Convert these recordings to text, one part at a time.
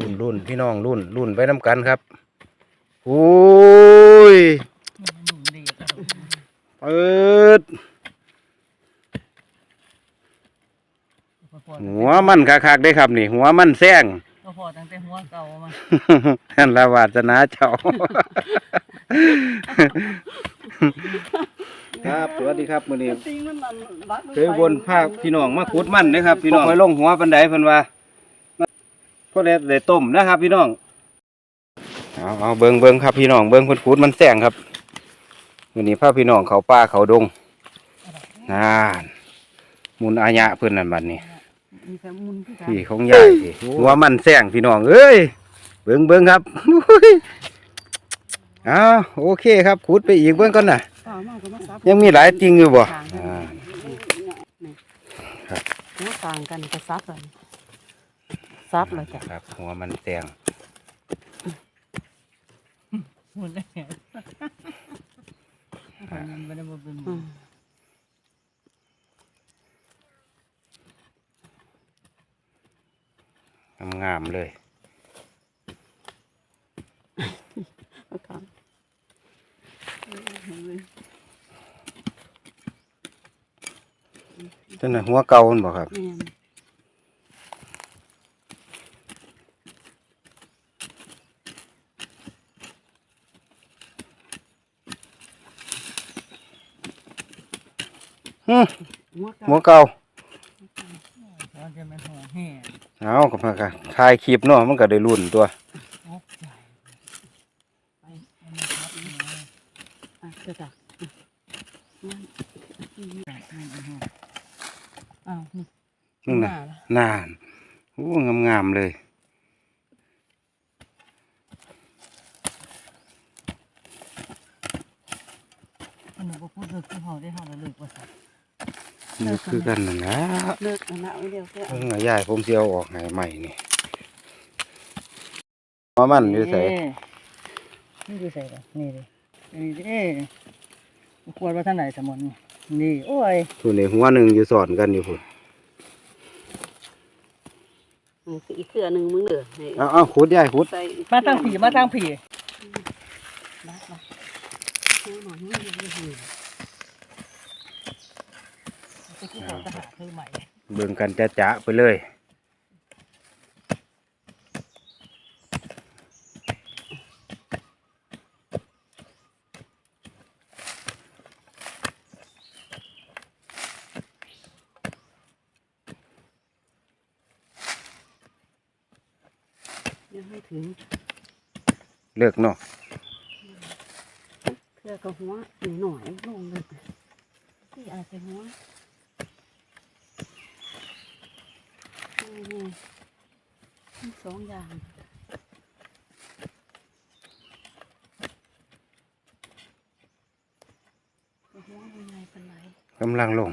รุ่นรุ่นพี่น้องรุ่นรุ่นไปน้ำกันครับโอ้ยหนุนดีกระโดดเปิดหัวมันคักๆได้ครับนี่ หัวมันแซงก็พอตั้งแต่หัวเก่ามานั่นละวาสนาเจ้า ครับ สวัสดีครับมื้อนี้ติงมันนั่นรักมันเคยวนภาคพี่น้องมาขุดมันนะครับ พี่น้องไปลงหัวปันไดเพิ่นว่า พวกนี้ได้ต้มนะครับ พี่น้องเอาเอาเบิ่งเบิ่งครับพี่น้องเบิ่งเพิ่นขุดมันแซงครับมื้อนี้พาพี่น้องเขาป่าเขาดงนานมุนอายะเพิ่นนั่นบัดนี้มีแต่มุนคือกันพี่ของยายสิหัวมันแซงพี่น้องเอ้ยเบิ่งเบิ่งครับอุ้ยอ้าวโอเคครับขุดไปอีกเบิ่งก่อนน่ะต่อมาก็มาซับยังมีหลายจริงอยู่บ่ต่างกันอ่านี่ครับหัวต่างกันก็ซับกัน ซับเลยจ้ะครับ หัวมันแซงหมุนเลยมันไม่ได้มาเป็นอืมงามๆเลยเอาก่อนเออเห็นเลยนั่นน่ะหัวเก่ามันบ่ครับ แม่น หึหัวกหัวเก่าเราจะเป็นหัวแห่เอาก็มาก็ถ่ายคลิปเนาะมันก็ได้รุ่นตัวโอ้ใจไปเอามาครับนี่นะอะเจ้าจ้ะนั่นจัดให้เอาหัวอ้าวนี่นั่นน่ะมาละนานโอ้งามๆเลยมันหนูก็พูดเลิกที่ห่อได้ห่อแล้วเลิกว่าสั ตว์นี่คือกันนั่นนะเลิกอันนั้นเอาเดียวแค่เพิ่งเอายายผมสิเอาออกให้ใหม่นี่หัวมันอยู่ไสนี่อยู่ใส่ละนี่ดินี่ดิเอ๊ควรว่าท่านไหนสมนนี่นี่โอ้ยทุนในหัวหนึงอยู่สอนกันอยู่พุ่นอืมอีกเครือหนึ่งมึงเด้อให้เอาเอาขุดยายขุดใส่อีกมาทางผีมาทางผี มามาเอาหน่อยนี่นี่นี่ ไป ที่เขาจะหาคือใหม่เบิ่งกันจะๆไปเลย ยังไม่ถึงเลิกเนาะเครือกระหัวหน่อยหน่อยลงเลยที่อาจจะหัว นี่มีสองอย่างกระหัวยังไงเป็นไรกำลังลง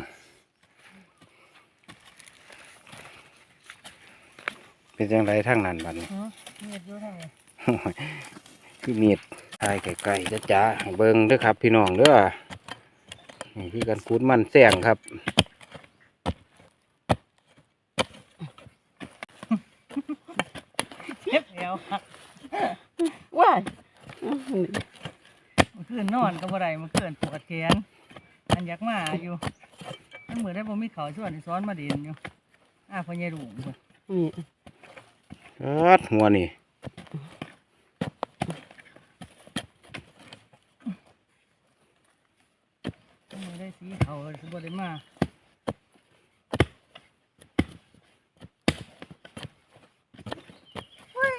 เป็นจังไรทางนั้นบัดนี้ฮะเงียบอยู่ทางไหนคือมีดทายไก่ๆจะจ้าเบิ่งเด้อครับ พี่น้องเด้อนี่คือการคูดมันแซงครับ เจ็บแล้ วครับว้ายมันคืนนอนก็บ่ได้มันคืนปวดแขนอันอยากมาอยู่ทั้งมือได้บ่มีเขาชวนให้ซ้อนมาเด่นอยู่อ้าพ่อใหญ่ลุงพุ่นนี่เอิดหัวนี่ทั้งมือได้สีเขาสิบ่ได้มาเว้ย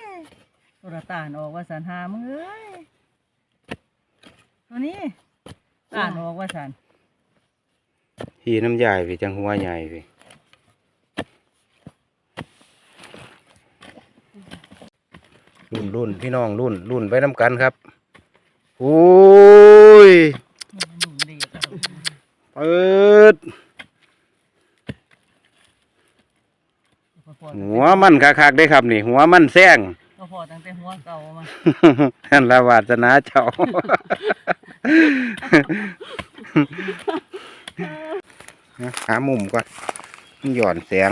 ตัวละตานออกว่าสันหามึงเอ้ยตัวนี้ตานออกว่าสันพี่น้ำยายพี่จังหัวใหญ่พี่รุ่นรุ่นพี่น้องรุ่นรุ่นไปน้ำกันครับโอ้ยเปิดหัวมันคักๆได้ครับนี่ หัวมันแซง ก็พอตั้งแต่หัวเก่ามานั่นละวาสนาเจ้า หามุมก่อนมันหย่อนแสง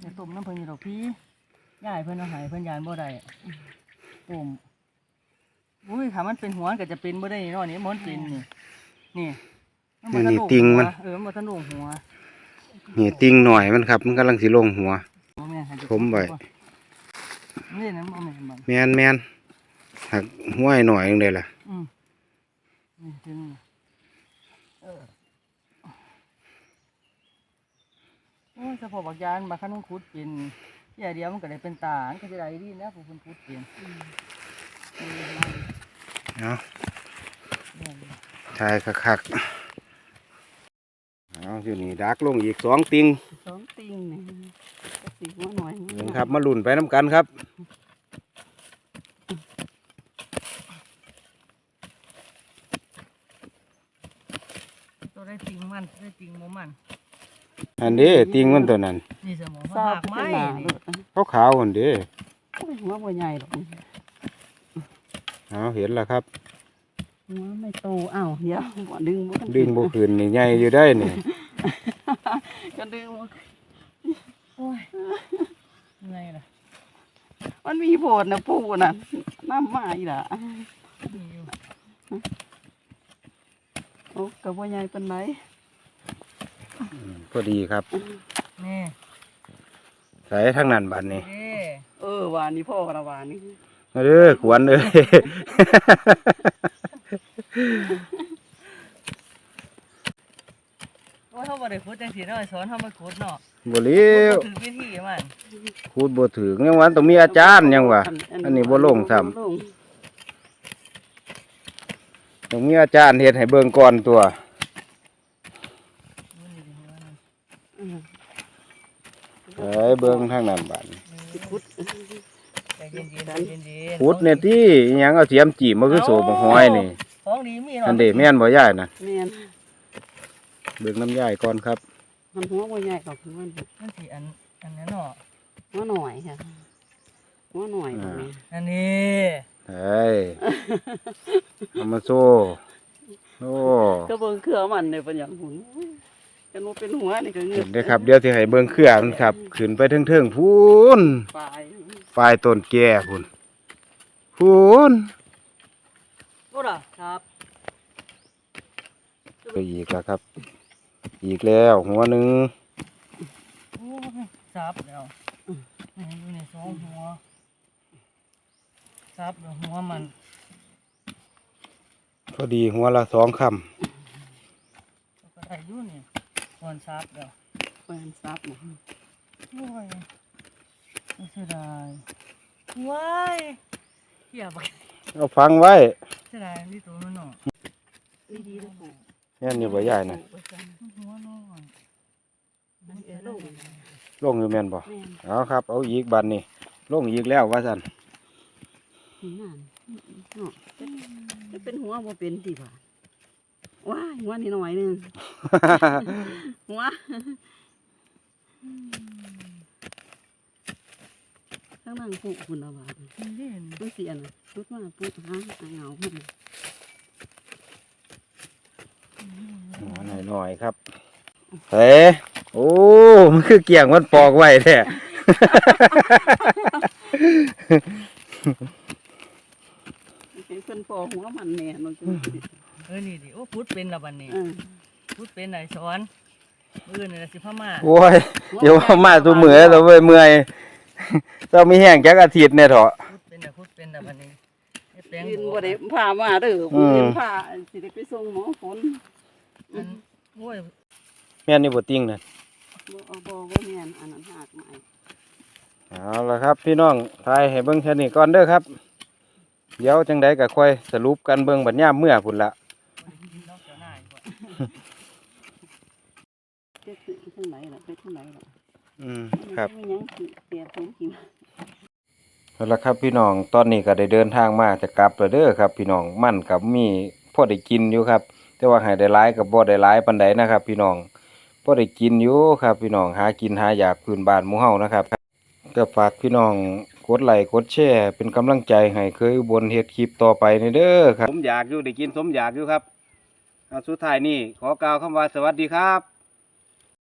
อยากต้มน้ำเพิ่นอยู่ดอกพี่ยายเพิ่นเอาใหายเพิ่นยานบ่ได้ต้มอุ้ยถ้ามันเป็นหัวมันก็จะเป็นบ่ได้เนาะนี่มันเป็นนี่นี่บ่ทันี่ลติงมันหัวเออมันบ่ทันลงหัวนี่ติงหน่อยมันครับ มันกำลังสิลงหัว บ่แม่นให้เด็กผมไว้นี่นะบ่แม่นบ่แมนแมนหักห้วยหน่อยนึงเลยล่ะอืมนี่ถึงเออโอ้ยเฉพาะบักยานบักขนมขุดเป็นอย่างเดียวมันก็ได้เป็นตามันก็จะได้ดีนะผู้เพิ่นขุดเป็นอืมมาดิเอาเนี่ยดิชายคักๆเอาอยู่นี่ดักลงอีกสองติงสองติงนี่ก็สีหัวหน่อย เบิ่ง ครับ มาลุ่นไปน้ำกันครับตัวได้จริงมันได้จริงโมมันอันนี้ติงมันตัวนั้นนี่สมองทราบหักเป็นไม้หนานี่ลูกขาวขาวๆอันเด้โอ้ยหัวบ่ใหญ่หรอกเอาเห็นแล้วครับหัวไม่โตอ้าวเดี๋ยวบ่ดึงบ่ทันดึงบ่คืนนี่ใหญ่อยู่ได้นี่ก็ดึงบ่โอ้ยยัง ไงล่ะมันมีโพดนะปูน่ะน้ำมาอีหล่ะมีอยู่โอ้ก็บ่ใหญ่ปานใดพอดีครับนี่ใส่ทั้งนั้นบัดนี้เด้เออวานนี้พ่อละวานนี้มาเด้อขวัญเอ้ย โอ้ยเขา บ่ได้ขุดจังซี่เนาะสอนเฮามาขุดเนาะบ่เลี้ยวขุดบ่ถึงวิธีมันพูดบ่ถึงยังว่าต้องมีอาจารย์ยังว่าอันนี้บ่ลงซ้ำบ่ลงต้องมีอาจารย์เฮ็ดให้เบิ่งก่อนตัวมันนี่ดิหัวมันอืมเอ้ยเบิ่งทางนั้นบัดนี้สิขุดใจเย็นๆใจเย็นๆขุดเนี่ยที่อิหยังเอาเสียมจีบมาคือโสบักห้อยนี่ของดีมีเนาะอันเด้แม่นบ่ยายน่ะแม่น เบิ่งน้ำยายก่อนครับมันหัวบ่ใหญ่ดอกมันมันสิอันอันนั้นเนาะหัวหน่อยค่ะหัวหน่อยตรงนี้อันนี้เฮ้ยเอามาโซ่โอ้ก็เบิ่งเครือมันเนี่ยเป็นอย่างหุ่นกันว่าเป็นหัวนี่ก็เงืเห็อนได้ครับ เดี๋ยวสิให้เบิ่งเครือมันครับขึ้นไปเทิงๆพูนปลายปลายต้นแก่พูนพูนโอ้ล่ะครับไปอีกแล้วครับ อีกแล้ว หัวหนึงโอ้ยซับแล้วนี่อยู่ในสองหัวซับแล้วหัวมันพอดีหัวละสองคำแล้วก็ได้อยู่นี่ก่อนซับแล้วแฟนซับนะโอ้ยไม่เสียดายว้ายเหี้ยบักเอาฟังไว้เสียดายนี่ตัวมันเนาะดีๆนะปู่แม่นอยู่บ่ยายน่ะ หัวน้อย มันเป็น ลูกลงอยู่แม่นบ่แม่นเอาครับ เอาอีกบัดนี้ลงอีกแล้วว่าซั่นนี่นั่นเนาะจะเป็นหัวบ่เป็นติบ่าว้ายหัวนี่หน่อยหนึงหัวข้างนั่งปู่คุณละบาดนี่เด่นมันเสียนะรุดมาปุ๊บหาเหงาเพิ่นหัวหน่อยๆครับเฮ้ โอ้ มันคือเกี่ยงมันปอกไว้แท้เพิ่นพอหัวมันแน่เนาะจังซี่เออนี่ดิโอ้พุดเป็นละบันนี้เออพุดเป็นไหนสอนอื่นนี่ละสิพม่าโอ้ยเดี๋ยวมาตัวเหมือตัวเว้ยเมื่อยต้องมีแห้งจักอาทิตย์เนี่ยเถอะ พุดเป็นน่ะพุดเป็นละบันนี้ไอ้แปลงยืนบัวบ่ได้พามาเด้ออืบ่มยืนพาสิได้ไปส่งหมอฝน อันโอ้ยแม่นนี่บ่ติงน่ะบ่เอาบ่บ่แม่นอันนั้นหากไม้เอาละครับ พี่น้องทายให้เบิ่งแค่นี้ก่อนเด้อครับ เดี๋ยวจังใดก็ค่อยสรุปกันเบิ่งบัดยามเมื่อพุ่นละนอกจากหน้าอีกว่าเจ็ดสิทางไหนล่ะไปทางไหนล่ะอืมครับมันยังสิเสียสูงกินเอาละครับพี่น้องตอนนี้ก็ได้เดินทางมาจะกลับแล้วเด้อครับ พี่น้องมันกับมีพอได้กินอยู่ครับ แต่ว่าให้ได้หลายกับบ่ได้หลายปานใดนะครับ พี่น้อง พอได้กินอยู่ครับพี่น้องหากินหาอยากพื้นบ้านหมู่เฮานะครับก็ฝากพี่น้องกดไลค์กดแชร์เป็นกำลังใจให้เคยบนเฮ็ดคลิปต่อไปในเด้อครับ สมอยากอยู่ได้กินสมอยากอยู่ครับสุดท้ายนี่ขอกล่าวคำว่าสวัสดีครับ